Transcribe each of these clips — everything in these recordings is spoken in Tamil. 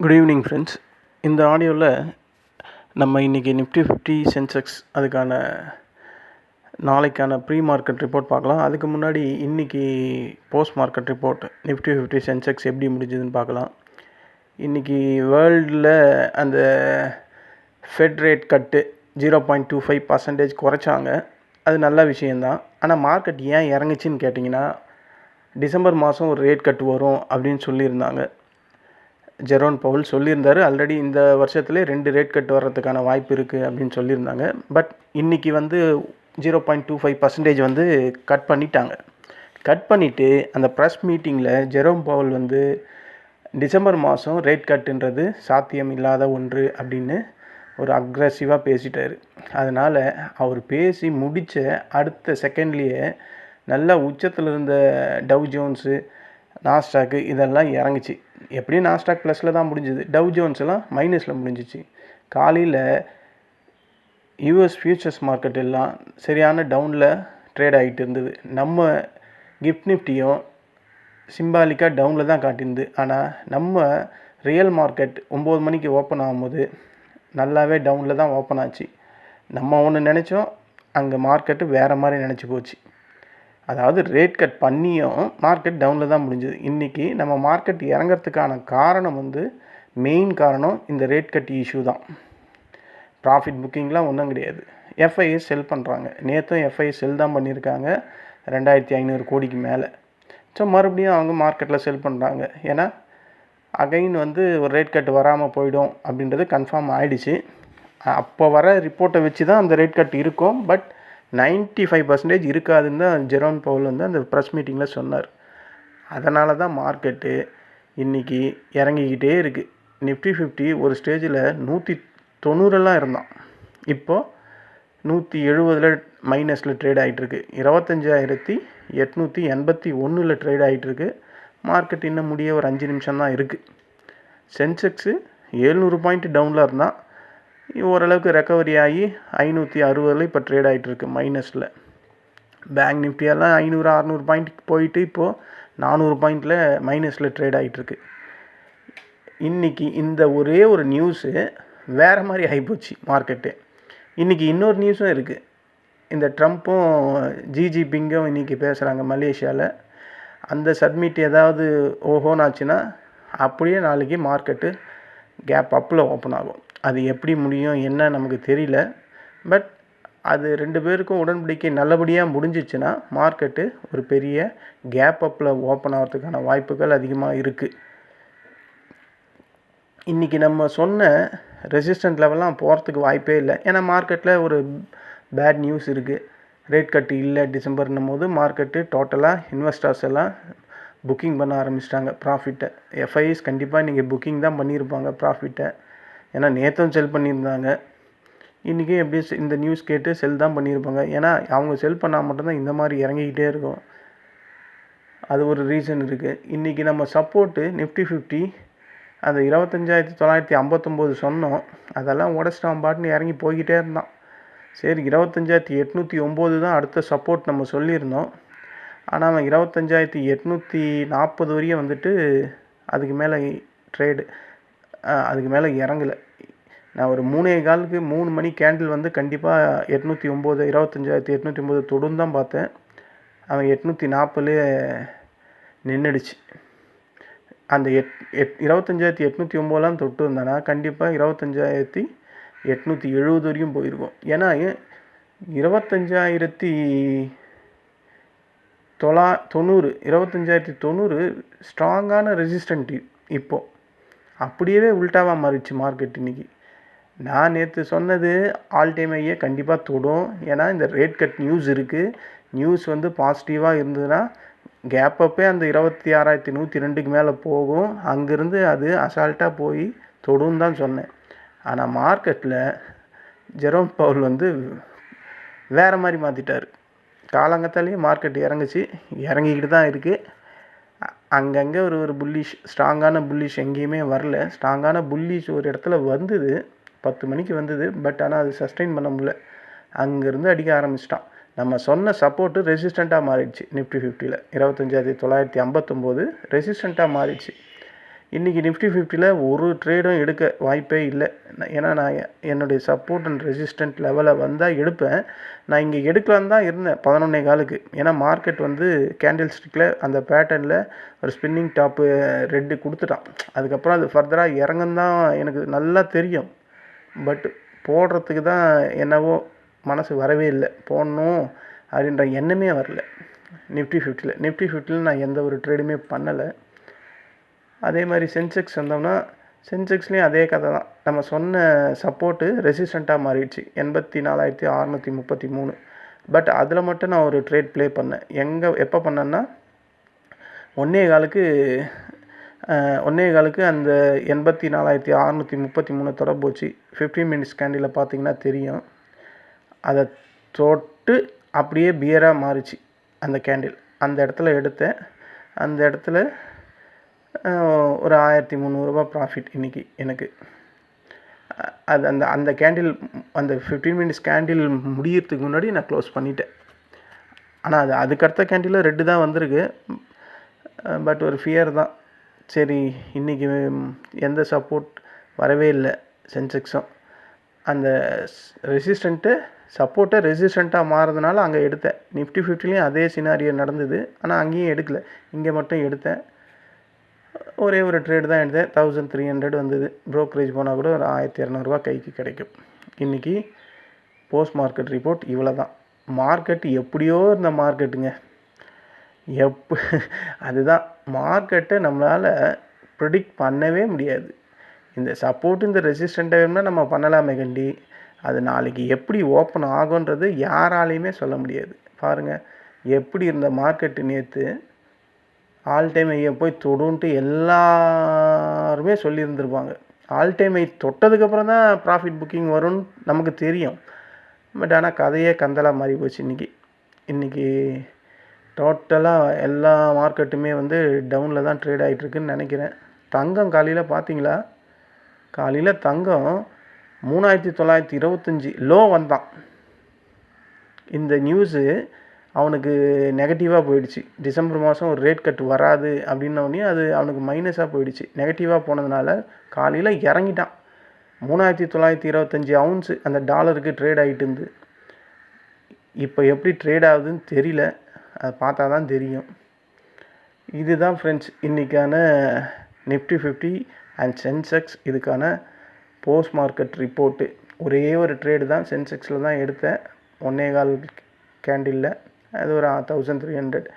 குட் ஈவினிங் ஃப்ரெண்ட்ஸ் இந்த ஆடியோவில் நம்ம இன்றைக்கி நிஃப்டி ஃபிஃப்டி சென்செக்ஸ் அதுக்கான நாளைக்கான ப்ரீ மார்க்கெட் ரிப்போர்ட் பார்க்கலாம். அதுக்கு முன்னாடி இன்றைக்கி post market report Nifty fifty Sensex எப்படி முடிஞ்சதுன்னு பார்க்கலாம். இன்றைக்கி வேர்ல்டில் அந்த Fed rate cut zero point two five percentage குறைச்சாங்க. அது நல்ல விஷயந்தான் ஆனால் மார்க்கெட் ஏன் இறங்குச்சின்னு கேட்டிங்கன்னா டிசம்பர் மாதம் ஒரு ரேட் கட்டு வரும் அப்படின்னு சொல்லியிருந்தாங்க. ஜெரோன் பவுல் சொல்லியிருந்தார். ஆல்ரெடி இந்த வருஷத்துலேயே ரெண்டு ரேட் கட் வர்றதுக்கான வாய்ப்பு இருக்குது அப்படின்னு சொல்லியிருந்தாங்க. பட் இன்றைக்கி வந்து zero point two five percentage வந்து கட் பண்ணிட்டாங்க. கட் பண்ணிவிட்டு அந்த ப்ரெஸ் மீட்டிங்கில் ஜெரோம் பவுல் வந்து டிசம்பர் மாதம் ரேட் கட்டுன்றது சாத்தியம் இல்லாத ஒன்று அப்படின்னு ஒரு அக்ரஸிவாக பேசிட்டார். அதனால் அவர் பேசி முடித்த அடுத்த செகண்ட்லேயே நல்லா உச்சத்தில் இருந்த டவ் ஜோன்ஸு நாஸ்டாக்கு இதெல்லாம் இறங்குச்சு. எப்படியும் நாஸ்டாக் ப்ளஸில் தான் முடிஞ்சுது. டவ் ஜோன்ஸ் எல்லாம் மைனஸில் முடிஞ்சிச்சு. காலையில் யூஎஸ் ஃபியூச்சர்ஸ் மார்க்கெட் எல்லாம் சரியான டவுனில் ட்ரேட் ஆகிட்டு இருந்தது. நம்ம கிஃப்ட் நிஃப்டியும் சிம்பாலிக்காக டவுனில் தான் காட்டியிருந்து. ஆனால் நம்ம ரியல் மார்க்கெட் ஒம்பது மணிக்கு ஓப்பன் ஆகும்போது நல்லாவே டவுனில் தான் ஓப்பன் ஆச்சு. நம்ம ஒன்று நினச்சோம் அங்கே மார்க்கெட்டு வேறு மாதிரி நினச்சி போச்சு. அதாவது ரேட் கட் பண்ணியும் மார்க்கெட் டவுனில் தான் முடிஞ்சுது. இன்றைக்கி நம்ம மார்க்கெட் இறங்கிறதுக்கான காரணம் வந்து மெயின் காரணம் இந்த ரேட் கட் இஷ்யூ தான். ப்ராஃபிட் புக்கிங்லாம் ஒன்றும் கிடையாது. எஃப்ஐஏ செல் பண்ணுறாங்க நேற்றும் எஃப்ஐஏ செல் தான் பண்ணியிருக்காங்க. ரெண்டாயிரத்தி ஐநூறு கோடிக்கு மேலே. ஸோ மறுபடியும் அவங்க மார்க்கெட்டில் செல் பண்ணுறாங்க ஏன்னா அகைன் வந்து ஒரு ரேட் கட் வராமல் போயிடும் அப்படின்றது கன்ஃபார்ம் ஆகிடுச்சு அப்போ வர ரிப்போர்ட்டை வச்சு தான் அந்த ரேட் கட் இருக்கும். பட் நைன்ட்டி ஃபைவ் பர்சன்டேஜ் இருக்காதுன்னு தான் ஜெரோன் பவுல் வந்து அந்த ப்ரெஸ் மீட்டிங்கில் சொன்னார். அதனால தான் மார்க்கெட்டு இன்றைக்கி இறங்கிக்கிட்டே இருக்குது நிஃப்டி ஃபிஃப்டி ஒரு ஸ்டேஜில் நூற்றி தொண்ணூறெல்லாம் இருந்தான். இப்போது நூற்றி எழுபதில் மைனஸில் ட்ரேட் ஆகிட்டுருக்கு இருபத்தஞ்சாயிரத்தி எட்நூற்றி எண்பத்தி ஒன்றில் ட்ரேட் ஆகிட்டுருக்கு மார்க்கெட் இன்னும் முடிய ஒரு அஞ்சு நிமிஷம் தான் இருக்குது சென்செக்ஸு ஏழ்நூறு பாயிண்ட் டவுனில் இருந்தால் ஓரளவுக்கு ரெக்கவரி ஆகி ஐநூற்றி அறுபதுல இப்போ ட்ரேட் ஆகிட்டுருக்கு மைனஸில் பேங்க் நிஃப்டியெல்லாம் ஐநூறு அறநூறு பாயிண்ட்டுக்கு போயிட்டு இப்போது நானூறு பாயிண்டில் மைனஸில் ட்ரேட் ஆகிட்டுருக்கு இன்றைக்கி இந்த ஒரே ஒரு நியூஸு வேறு மாதிரி ஆகிப்போச்சு மார்க்கெட்டு இன்றைக்கி இன்னொரு நியூஸும் இருக்குது இந்த ட்ரம்ப்பும் ஜிஜி பிங்கும் இன்றைக்கி பேசுகிறாங்க மலேசியாவில் அந்த சப்மிட் ஏதாவது ஓஹோன்னு ஆச்சுன்னா அப்படியே நாளைக்கு மார்க்கெட்டு கேப் அப்பில் ஓப்பன் ஆகும். அது எப்படி முடியும் என்ன நமக்கு தெரியல. பட் அது ரெண்டு பேருக்கும் உடன்படிக்கை நல்லபடியாக முடிஞ்சிச்சுன்னா மார்க்கெட்டு ஒரு பெரிய கேப் அப்பில் ஓப்பன் ஆகிறதுக்கான வாய்ப்புகள் அதிகமாக இருக்குது இன்றைக்கி நம்ம சொன்ன ரெசிஸ்டன்ட் லெவலாம் போகிறதுக்கு வாய்ப்பே இல்லை. ஏன்னா மார்க்கெட்டில் ஒரு பேட் நியூஸ் இருக்குது ரேட் கட்டு இல்லை டிசம்பர்னும் போது மார்க்கெட்டு டோட்டலாக இன்வெஸ்டர்ஸ் எல்லாம் புக்கிங் பண்ண ஆரம்பிச்சிட்டாங்க. ப்ராஃபிட்டை எஃப்ஐஎஸ் கண்டிப்பாக இன்றைக்கி புக்கிங் தான் பண்ணியிருப்பாங்க ப்ராஃபிட்டை ஏன்னா நேற்றும் செல் பண்ணியிருந்தாங்க. இன்றைக்கி எப்படி இந்த நியூஸ் கேட்டு செல் தான் பண்ணியிருப்பாங்க ஏன்னா அவங்க செல் பண்ணால் மட்டும்தான் இந்த மாதிரி இறங்கிக்கிட்டே இருக்கும். அது ஒரு ரீசன் இருக்குது இன்றைக்கி நம்ம சப்போர்ட்டு நிஃப்டி ஃபிஃப்டி அந்த இருபத்தஞ்சாயிரத்தி தொள்ளாயிரத்தி ஐம்பத்தொம்போது சொன்னோம். அதெல்லாம் உடச்சிட்டான் பாட்டுன்னு இறங்கி போய்கிட்டே இருந்தான். சரி இருபத்தஞ்சாயிரத்தி எட்நூற்றி ஒம்பது தான் அடுத்த சப்போர்ட் நம்ம சொல்லியிருந்தோம். ஆனால் அவன் இருபத்தஞ்சாயிரத்தி எட்நூற்றி நாற்பது வரையும் வந்துட்டு அதுக்கு மேலே ட்ரேடு அதுக்கு மேலே இறங்கலை. நான் ஒரு மூணே காலுக்கு மூணு மணி கேண்டில் வந்து கண்டிப்பாக எட்நூற்றி ஒம்பது இருபத்தஞ்சாயிரத்தி எட்நூற்றி ஒம்பது தொடுன்னு தான் பார்த்தேன். அவன் எட்நூற்றி நாற்பதுலேயே நின்றுடுச்சு அந்த எட் எட் இருபத்தஞ்சாயிரத்தி எட்நூற்றி ஒம்போதெலாம் தொட்டு இருந்தானா கண்டிப்பாக இருபத்தஞ்சாயிரத்தி எட்நூற்றி எழுபது வரைக்கும் போயிருக்கும். ஏன்னா இருபத்தஞ்சாயிரத்தி தொள்ளா தொண்ணூறு இருபத்தஞ்சாயிரத்தி தொண்ணூறு ஸ்ட்ராங்கான ரெசிஸ்டன்ட் இப்போது அப்படியே உல்ட்டாவாக மாறிடுச்சு மார்க்கெட் இன்றைக்கி நான் நேற்று சொன்னது ஆல் டைம் ஐயே கண்டிப்பாக தொடும். ஏன்னா இந்த ரேட் கட் நியூஸ் இருக்குது நியூஸ் வந்து பாசிட்டிவாக இருந்ததுன்னா கேப் அப்பே அந்த இருபத்தி ஆறாயிரத்தி நூற்றி ரெண்டுக்கு மேலே போகும். அங்கேருந்து அது அசால்ட்டாக போய் தொடும் தான் சொன்னேன். ஆனால் மார்க்கெட்டில் ஜெரோம் பவுல் வந்து வேறு மாதிரி மாற்றிட்டார் காலங்கத்தாலேயே மார்க்கெட் இறங்குச்சு. இறங்கிக்கிட்டு தான் இருக்குது அங்கங்கே ஒரு ஒரு புல்லிஷ் ஸ்ட்ராங்கான புல்லிஷ் எங்கேயுமே வரல. ஸ்ட்ராங்கான புல்லிஷ் ஒரு இடத்துல வந்தது. பத்து மணிக்கு வந்தது. பட் ஆனால் அது சஸ்டெயின் பண்ண முடியல. அங்கேருந்து அடிக்க ஆரம்பிச்சிட்டான். நம்ம சொன்ன சப்போர்ட்டு ரெசிஸ்டண்ட்டாக மாறிடுச்சு. நிஃப்டி ஃபிஃப்டியில் இருபத்தஞ்சாயிரத்தி தொள்ளாயிரத்தி ஐம்பத்தொம்போது ரெசிஸ்டண்ட்டாக மாறிடுச்சு. இன்றைக்கி நிஃப்டி ஃபிஃப்டியில் ஒரு ட்ரேடும் எடுக்க வாய்ப்பே இல்லை. ஏன்னா நான் எ- என்னுடைய சப்போர்ட் அண்ட் ரெசிஸ்டன்ட் லெவலில் வந்தால் எடுப்பேன். நான் இங்கே எடுக்கலான்னு தான் இருந்தேன் பதினொன்னே காலுக்கு. ஏன்னா மார்க்கெட் வந்து கேண்டில் ஸ்டிக்கில் அந்த பேட்டர்னில் ஒரு ஸ்பின்னிங் டாப்பு ரெட்டு கொடுத்துட்டான். அதுக்கப்புறம் அது ஃபர்தராக இறங்கும் தான் எனக்கு நல்லா தெரியும். பட் போடுறதுக்கு தான் என்னவோ மனசு வரவே இல்லை. போடணும் அப்படின்ற எண்ணமே வரல. நிஃப்டி ஃபிஃப்டியில் நிஃப்டி ஃபிஃப்டியில் நான் எந்த ஒரு ட்ரேடுமே பண்ணலை. அதே மாதிரி சென்செக்ஸ் வந்தோம்னா சென்செக்ஸ்லேயும் அதே கதை தான். நம்ம சொன்ன சப்போர்ட்டு ரெசிஸ்டண்ட்டாக மாறிடுச்சு. எண்பத்தி நாலாயிரத்தி அறநூற்றி முப்பத்தி மூணு. பட் அதில் மட்டும் நான் ஒரு ட்ரேட் ப்ளே பண்ணேன். எங்கே எப்போ பண்ணேன்னா ஒன்னே காலுக்கு ஒன்றே ஒன்னே காலுக்கு அந்த எண்பத்தி நாலாயிரத்தி அறநூற்றி முப்பத்தி மூணு தொடர்பு போச்சு. ஃபிஃப்டீன் மினிட்ஸ் கேண்டில் பார்த்தீங்கன்னா தெரியும். அதை தொட்டு அப்படியே பியராக மாறிச்சு அந்த கேண்டில் அந்த இடத்துல எடுத்தேன். அந்த இடத்துல ஒரு ஆயிரத்தி முந்நூறுரூபா ப்ராஃபிட் இன்றைக்கி எனக்கு. அது அந்த அந்த கேண்டில் அந்த ஃபிஃப்டீன் மினிட்ஸ் கேண்டில் முடியறதுக்கு முன்னாடி நான் க்ளோஸ் பண்ணிட்டேன். ஆனால் அது அதுக்கடுத்த கேண்டில் ரெட்டு தான் வந்திருக்கு. பட் ஒரு ஃபியர் தான். சரி இன்றைக்கி எந்த சப்போர்ட் வரவே இல்லை. சென்செக்ஸும். அந்த ரெசிஸ்டண்ட்டு சப்போர்ட்டை ரெசிஸ்டண்ட்டாக மாறதுனால அங்கே எடுத்தேன். நிஃப்டி ஃபிஃப்டிலையும் அதே சினாரியோ நடந்தது. ஆனால் அங்கேயும் எடுக்கல. இங்கே மட்டும் எடுத்தேன். ஒரே ஒரு ட்ரேடு தான் எடுத்தேன். தௌசண்ட் த்ரீ ஹண்ட்ரட் வந்தது. ப்ரோக்கரேஜ் போனால் கூட ஒரு ஆயிரத்தி இரநூறுவா கைக்கு கிடைக்கும். இன்றைக்கி போஸ்ட் மார்க்கெட் ரிப்போர்ட் இவ்வளோ தான் மார்க்கெட் எப்படியோ இருந்த மார்க்கெட்டுங்க எப் அதுதான். மார்க்கெட்டை நம்மளால் ப்ரிடிக்ட் பண்ணவே முடியாது. இந்த சப்போர்ட் இந்த ரெசிஸ்டண்ட்டை வேணும்னா நம்ம பண்ணலாமே கண்டி. அது நாளைக்கு எப்படி ஓப்பன் ஆகுன்றது யாராலையுமே சொல்ல முடியாது. பாருங்கள் எப்படி இருந்த மார்க்கெட்டு நேற்று ஆல் டைம் ஐயை போய் தொடுன்ட்டு எல்லாருமே சொல்லியிருந்துருப்பாங்க. ஆல் டைம் ஐ தொட்டதுக்கப்புறம் தான் ப்ராஃபிட் புக்கிங் வரும்னு நமக்கு தெரியும். பட் ஆனால் கதையே கந்தலாக மாறி போச்சு இன்றைக்கி இன்றைக்கி டோட்டலாக எல்லா மார்க்கெட்டுமே வந்து டவுனில் தான் ட்ரேட் ஆகிட்டுருக்குன்னு நினைக்கிறேன். தங்கம் காலையில் பார்த்தீங்களா காலையில் தங்கம் மூணாயிரத்தி தொள்ளாயிரத்தி இருபத்தஞ்சி. லோ வந்தான். இந்த நியூஸு அவனுக்கு நெகட்டிவாக போயிடுச்சு. டிசம்பர் மாதம் ஒரு ரேட் கட் வராது அப்படின்னோடனே அது அவனுக்கு மைனஸாக போயிடுச்சு. நெகட்டிவாக போனதுனால காலையில் இறங்கிட்டான். மூணாயிரத்தி தொள்ளாயிரத்தி இருபத்தஞ்சி அவுன்ஸு அந்த டாலருக்கு ட்ரேட் ஆகிட்டு இருந்து. இப்போ எப்படி ட்ரேட் ஆகுதுன்னு தெரியல. அதை பார்த்தா தான் தெரியும். இதுதான் ஃப்ரெண்ட்ஸ் இன்றைக்கான நிஃப்டி ஃபிஃப்டி அண்ட் சென்செக்ஸ் இதுக்கான போஸ்ட் மார்க்கெட் ரிப்போர்ட்டு ஒரே ஒரு ட்ரேடு தான் சென்செக்ஸில் தான் எடுத்தேன். ஒன்னே கால் கேண்டிலில் அது ஒரு தௌசண்ட் த்ரீ ஹண்ட்ரட்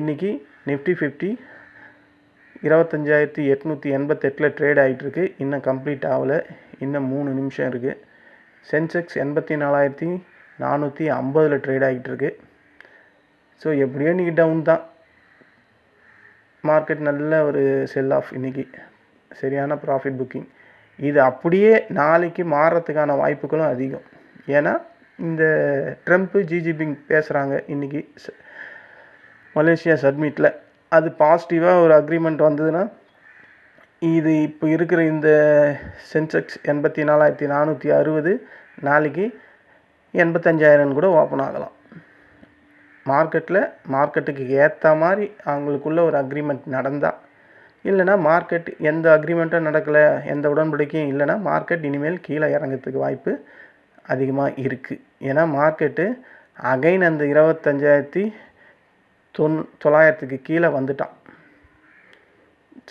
இன்றைக்கி நிஃப்டி ஃபிஃப்டி இருபத்தஞ்சாயிரத்தி எட்நூற்றி எண்பத்தெட்டில் ட்ரேட் ஆகிட்டுருக்கு இன்னும் கம்ப்ளீட் ஆகலை. இன்னும் மூணு நிமிஷம் இருக்குது சென்செக்ஸ் எண்பத்தி நாலாயிரத்தி நானூற்றி ஐம்பதில் ட்ரேட் ஆகிட்டுருக்கு ஸோ எப்படியோ இன்றைக்கி டவுன் தான். மார்க்கெட் நல்ல ஒரு செல் ஆஃப் இன்றைக்கி சரியான ப்ராஃபிட் புக்கிங் இது அப்படியே நாளைக்கு மாறுறதுக்கான வாய்ப்புகளும் அதிகம். ஏன்னா இந்த ட்ரம்ப்பு ஜிஜிபிங் பேசுகிறாங்க இன்றைக்கி மலேசியா சப்மிட்டில் அது பாசிட்டிவாக ஒரு அக்ரிமெண்ட் வந்ததுன்னா இது இப்போ இருக்கிற இந்த சென்செக்ஸ் எண்பத்தி நாலாயிரத்தி நானூற்றி அறுபது நாளைக்கு எண்பத்தஞ்சாயிரம் கூட ஓப்பன் ஆகலாம். மார்க்கெட்டில் மார்க்கெட்டுக்கு ஏற்ற மாதிரி அவங்களுக்குள்ள ஒரு அக்ரிமெண்ட் நடந்தால் இல்லைன்னா மார்க்கெட் எந்த அக்ரிமெண்ட்டும் நடக்கலை எந்த உடன்படிக்கையும் இல்லைனா மார்க்கெட் இனிமேல் கீழே இறங்கிறதுக்கு வாய்ப்பு அதிகமாக இருக்குது ஏன்னா மார்க்கெட்டு அகைன் அந்த இருபத்தஞ்சாயிரத்தி தொன் தொள்ளாயிரத்துக்கு கீழே வந்துட்டான்.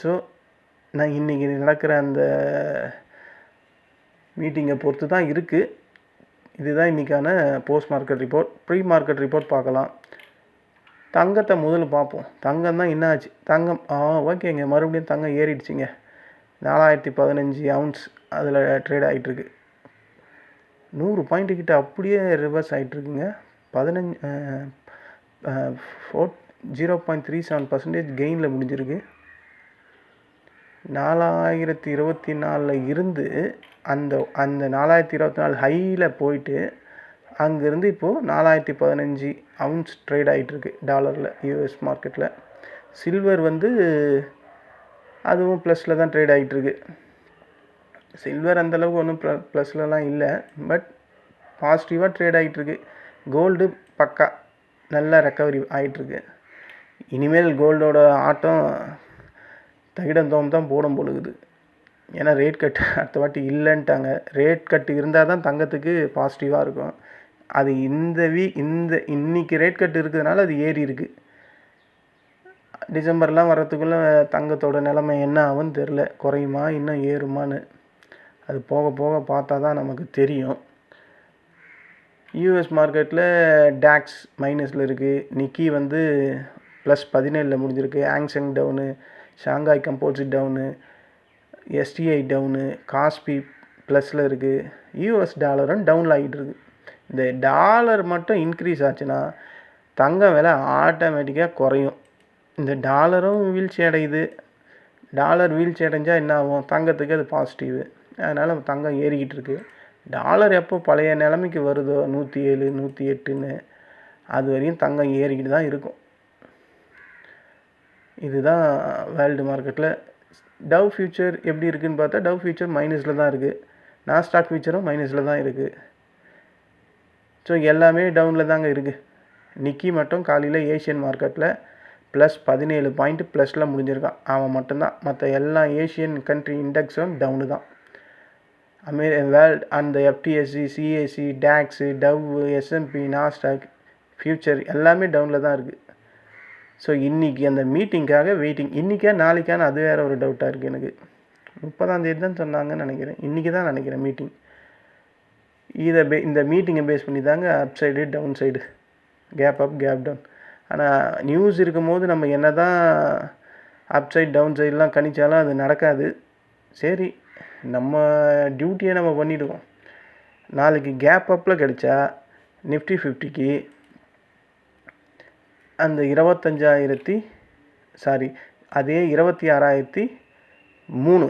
ஸோ நான் இன்றைக்கி நடக்கிற அந்த மீட்டிங்கை பொறுத்து தான் இருக்குது இதுதான் இன்றைக்கான post market report pre market report பார்க்கலாம். தங்கத்தை முதல்ல பார்ப்போம். தங்கம் தான் என்ன ஆச்சு தங்கம் ஆ ஓகேங்க. மறுபடியும் தங்கம் ஏறிடுச்சுங்க. நாலாயிரத்தி பதினஞ்சு அவுன்ஸ் அதில் ட்ரேட் ஆகிட்டுருக்கு நூறு பாயிண்ட்டு கிட்ட அப்படியே ரிவர்ஸ் ஆகிட்டுருக்குங்க பதினஞ்சு four zero point three seven percentage கெயினில் முடிஞ்சிருக்கு. நாலாயிரத்தி இருபத்தி நாலில் இருந்து அந்த அந்த நாலாயிரத்தி இருபத்தி நாலு ஹையில் போயிட்டு அங்கேருந்து இப்போது நாலாயிரத்தி பதினஞ்சு அவுன்ஸ் ட்ரேட் ஆகிட்டுருக்கு டாலரில் யூஎஸ் மார்க்கெட்டில் சில்வர் வந்து அதுவும் ப்ளஸில் தான் ட்ரேட் ஆகிட்டுருக்கு சில்வர் அந்தளவுக்கு ஒன்றும் ப்ள ப்ளஸ்லலாம் இல்லை. பட் பாசிட்டிவாக ட்ரேட் ஆகிட்டுருக்கு கோல்டு பக்கா நல்ல ரெக்கவரி ஆகிட்டுருக்கு இனிமேல் கோல்டோட ஆட்டம் தகிடந்தோம் தான் போடும் பொழுகுது ஏன்னா ரேட் கட் அடுத்த வாட்டி இல்லைன்ட்டாங்க. ரேட் கட் இருந்தால் தான் தங்கத்துக்கு பாசிட்டிவாக இருக்கும். அது இந்த வீ இந்த இன்னைக்கு ரேட் கட் இருக்கிறதுனால அது ஏறி இருக்குது டிசம்பர்லாம் வர்றதுக்குள்ளே தங்கத்தோட நிலைமை என்ன ஆகும்னு தெரில குறையுமா இன்னும் ஏறுமான்னு. அது போக போக பார்த்தா தான் நமக்கு தெரியும். யூஎஸ் மார்க்கெட்டில் டேக்ஸ் மைனஸில் இருக்குது நிக்கி வந்து ப்ளஸ் பதினேழில் முடிஞ்சிருக்கு. Hang Seng down Shanghai composite down STI down KOSPI ப்ளஸில் இருக்குது யூஎஸ் டாலரும் டவுனில் ஆகிட்டு இருக்கு. இந்த டாலர் மட்டும் இன்க்ரீஸ் ஆச்சுன்னா தங்கம் விலை ஆட்டோமேட்டிக்காக குறையும். இந்த டாலரும் வீழ்ச்சி அடையுது டாலர் வீழ்ச்சி அடைஞ்சால் என்ன ஆகும்? தங்கத்துக்கு அது பாசிட்டிவு அதனால் தங்கம் ஏறிக்கிட்டு இருக்கு டாலர் எப்போ பழைய நிலைமைக்கு வருதோ நூற்றி ஏழு நூற்றி எட்டுன்னு அது வரையும் தங்கம் ஏறிக்கிட்டு தான் இருக்கும். இதுதான் வேர்ல்டு மார்க்கெட்டில் டவ் ஃபியூச்சர் எப்படி இருக்குதுன்னு பார்த்தா டவ் ஃபியூச்சர் மைனஸில் தான் இருக்குது நாஸ்டாக் ஃபியூச்சரும் மைனஸில் தான் இருக்குது ஸோ எல்லாமே டவுனில் தாங்க இருக்குது நிக்கி மட்டும் காலையில் ஏஷியன் மார்க்கெட்டில் ப்ளஸ் பதினேழு பாயிண்ட் ப்ளஸில் முடிஞ்சிருக்கான். அவன் மட்டும்தான். மற்ற எல்லா ஏஷியன் கண்ட்ரி இண்டெக்ஸும் டவுனு தான். அமே வேர்ல்ட் அந்த FTSE CAC DAX Dow S&P Nasdaq future எல்லாமே டவுனில் தான் இருக்குது ஸோ இன்றைக்கி அந்த மீட்டிங்காக வெயிட்டிங் இன்றைக்கா நாளைக்கான அது வேறு ஒரு டவுட்டாக இருக்குது எனக்கு. முப்பதாம் தேதி தான் சொன்னாங்கன்னு நினைக்கிறேன். இன்றைக்கி தான் நினைக்கிறேன் மீட்டிங் இதை பே இந்த மீட்டிங்கை பேஸ் பண்ணி தாங்க up side down side gap up gap down ஆனால் நியூஸ் இருக்கும்போது நம்ம என்ன தான் அப் சைட் டவுன் சைட்லாம் கணித்தாலும் அது நடக்காது. சரி நம்ம டியூட்டியை நம்ம பண்ணிவிடுவோம் நாளைக்கு கேப் அப்பில் கிடைச்சா நிஃப்டி ஃபிஃப்டிக்கு அந்த இருபத்தஞ்சாயிரத்தி சாரி அதே இருபத்தி ஆறாயிரத்தி மூணு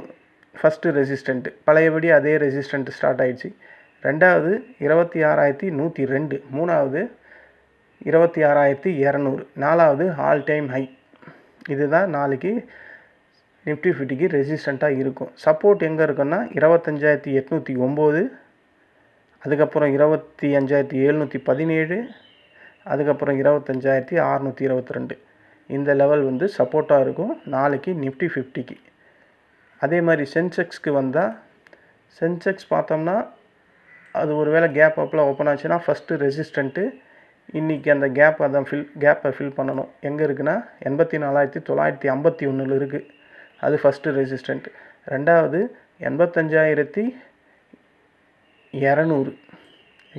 ஃபஸ்ட்டு ரெசிஸ்டண்ட்டு பழையபடி அதே ரெசிஸ்டண்ட் ஸ்டார்ட் ஆயிடுச்சு. ரெண்டாவது இருபத்தி ஆறாயிரத்தி நூற்றி ரெண்டு. மூணாவது இருபத்தி ஆறாயிரத்தி இரநூறு. நாலாவது ஆல் டைம் ஹை இதுதான் நாளைக்கு நிஃப்டி ஃபிஃப்டிக்கு ரெசிஸ்டண்ட்டாக இருக்கும். சப்போர்ட் எங்கே இருக்குன்னா இருபத்தஞ்சாயிரத்தி எட்நூற்றி ஒம்பது அதுக்கப்புறம் இருபத்தி அஞ்சாயிரத்தி எழுநூற்றி பதினேழு அதுக்கப்புறம் இருபத்தஞ்சாயிரத்தி அறநூற்றி இருபத்தி ரெண்டு. இந்த லெவல் வந்து சப்போர்ட்டாக இருக்கும் நாளைக்கு நிஃப்டி ஃபிஃப்டிக்கு. அதே மாதிரி சென்செக்ஸ்க்கு வந்தால் சென்செக்ஸ் பார்த்தோம்னா அது ஒரு வேளை கேப் அப்பில் ஓப்பன் ஆச்சுன்னா ஃபஸ்ட்டு ரெசிஸ்டண்ட்டு. இன்றைக்கி அந்த கேப் அதான் ஃபில் கேப்பை ஃபில் பண்ணணும். எங்கே இருக்குன்னா எண்பத்தி நாலாயிரத்தி தொள்ளாயிரத்தி ஐம்பத்தி ஒன்றில் இருக்குது அது ஃபஸ்ட்டு ரெசிஸ்டண்ட் ரெண்டாவது எண்பத்தஞ்சாயிரத்தி இரநூறு.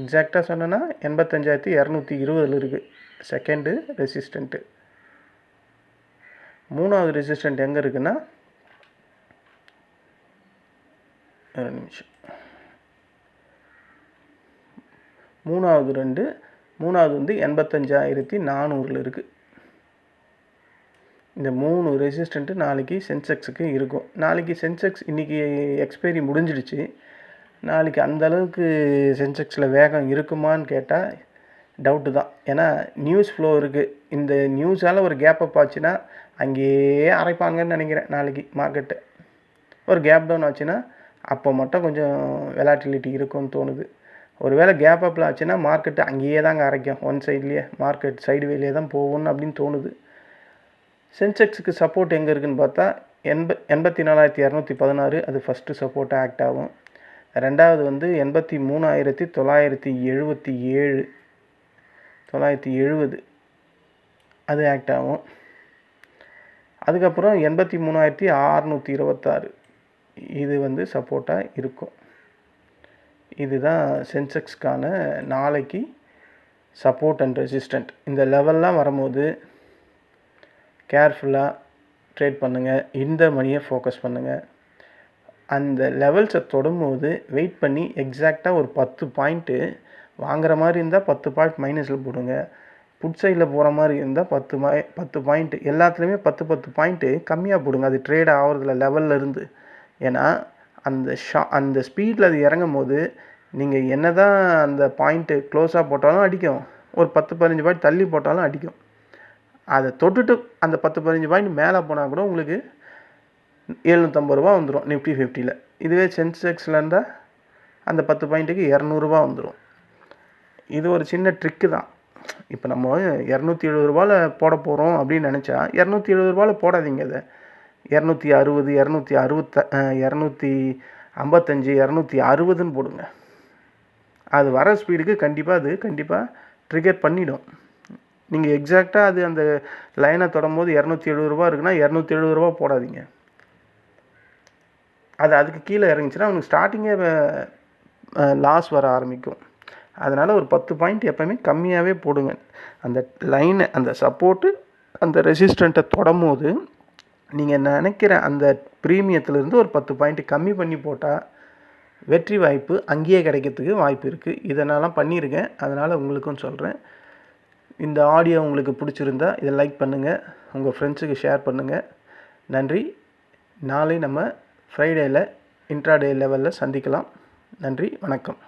எக்ஸாக்டாக சொன்னேன்னா எண்பத்தஞ்சாயிரத்தி இரநூத்தி இருபதில் இருக்குது செகண்டு ரெசிஸ்டண்ட்டு மூணாவது ரெசிஸ்டண்ட் எங்கே இருக்குன்னா ஒரு நிமிஷம். மூணாவது ரெண்டு மூணாவது வந்து எண்பத்தஞ்சாயிரத்தி நானூறில் இருக்குது இந்த மூணு ரெசிஸ்டண்ட்டு நாளைக்கு சென்செக்ஸுக்கு இருக்கும். நாளைக்கு சென்செக்ஸ் இன்றைக்கி எக்ஸ்பைரி முடிஞ்சிடுச்சு. நாளைக்கு அந்தளவுக்கு சென்செக்ஸில் வேகம் இருக்குமான்னு கேட்டால் டவுட்டு தான். ஏன்னா நியூஸ் ஃப்ளோ இருக்குது இந்த நியூஸால் ஒரு கேப் அப் ஆச்சுன்னா அங்கேயே அரைப்பாங்கன்னு நினைக்கிறேன் நாளைக்கு மார்க்கெட்டு ஒரு கேப் டவுன் ஆச்சுன்னா அப்போ மட்டும் கொஞ்சம் வெலாட்டிலிட்டி இருக்கும்னு தோணுது. ஒருவேளை கேப் அப்பில் ஆச்சுன்னா மார்க்கெட்டு அங்கேயே தாங்க அரைக்கும். ஒன் சைட்லேயே மார்க்கெட் சைடு வேலையே தான் போகணும் அப்படின்னு தோணுது. சென்செக்ஸுக்கு சப்போர்ட் எங்கே இருக்குதுன்னு பார்த்தா எண்ப எண்பத்தி நாலாயிரத்தி இரநூத்தி பதினாறு அது ஃபஸ்ட்டு சப்போர்ட்டாக ஆக்ட் ஆகும். ரெண்டாவது வந்து எண்பத்தி மூணாயிரத்தி தொள்ளாயிரத்தி எழுபத்தி ஏழு தொள்ளாயிரத்தி எழுபது அது ஆக்ட் ஆகும். அதுக்கப்புறம் எண்பத்தி மூணாயிரத்தி அறநூற்றி இருபத்தாறு இது வந்து சப்போர்ட்டாக இருக்கும். இதுதான் சென்செக்ஸ்க்கான நாளைக்கு சப்போர்ட் அண்ட் ரெசிஸ்டண்ட் இந்த லெவல்லாம் வரும்போது கேர்ஃபுல்லாக ட்ரேட் பண்ணுங்கள் இந்த மணியை ஃபோக்கஸ் பண்ணுங்கள் அந்த லெவல்ஸை தொடும்போது வெயிட் பண்ணி எக்ஸாக்டாக ஒரு பத்து பாயிண்ட்டு வாங்குற மாதிரி இருந்தால் பத்து பாயிண்ட் மைனஸில் போடுங்க. புட் சைடில் போகிற மாதிரி இருந்தால் பத்து பாய் பத்து பாயிண்ட்டு எல்லாத்துலேயுமே பத்து பத்து பாயிண்ட்டு கம்மியாக போடுங்க. அது ட்ரேட் ஆகிறதுல லெவலில் இருந்து. ஏன்னா அந்த ஷா அந்த ஸ்பீடில் அது இறங்கும் போது நீங்கள் என்ன தான் அந்த பாயிண்ட்டு க்ளோஸாக போட்டாலும் அடிக்கும். ஒரு பத்து பதினஞ்சு பாயிண்ட் தள்ளி போட்டாலும் அடிக்கும். அதை தொட்டுட்டு அந்த பத்து பதினஞ்சு பாயிண்ட் மேலே போனால் கூட உங்களுக்கு எழுநூற்றம்பது ரூபா வந்துடும் நிஃப்டி ஃபிஃப்டியில் இதுவே சென்செக்ஸில் இருந்தால் அந்த பத்து பாயிண்ட்டுக்கு இரநூறுபா வந்துடும் இது ஒரு சின்ன ட்ரிக்கு தான். இப்போ நம்ம இரநூத்தி எழுபது ரூபாவில் போட போகிறோம் அப்படின்னு நினச்சா இரநூத்தி எழுபது ரூபாவில் போடாதீங்க அதை இரநூத்தி அறுபது இரநூத்தி அறுபத்த இரநூத்தி ஐம்பத்தஞ்சு இரநூத்தி அறுபதுன்னு போடுங்க. அது வர ஸ்பீடுக்கு கண்டிப்பாக அது கண்டிப்பாக ட்ரிகர் பண்ணிடும். நீங்கள் எக்ஸாக்டாக அது அந்த லைனை தொடரும்போது இரநூத்தி எழுபது ரூபா இருக்குன்னா இரநூத்தி எழுபது ரூபா போடாதீங்க. அது அதுக்கு கீழே இறங்குச்சுன்னா அவனுக்கு ஸ்டார்டிங்கே லாஸ் வர ஆரம்பிக்கும். அதனால் ஒரு பத்து பாயிண்ட் எப்போயுமே கம்மியாகவே போடுங்க. அந்த லைனை அந்த சப்போர்ட்டு அந்த ரெசிஸ்டண்ட்டை தொடும் போது நீங்கள் நினைக்கிற அந்த ப்ரீமியத்துலேருந்து ஒரு பத்து பாயிண்ட் கம்மி பண்ணி போட்டால் வெற்றி வாய்ப்பு அங்கேயே கிடைக்கிறதுக்கு வாய்ப்பு இருக்குது இதை பண்ணியிருக்கேன் அதனால் உங்களுக்கும் சொல்கிறேன் இந்த ஆடியோ உங்களுக்கு பிடிச்சிருந்தா இதை லைக் பண்ணுங்கள் உங்கள் ஃப்ரெண்ட்ஸுக்கு ஷேர் பண்ணுங்கள் நன்றி. நாளை நம்ம ஃப்ரைடேயில் இன்ட்ராடே லெவலில் சந்திக்கலாம். நன்றி. வணக்கம்.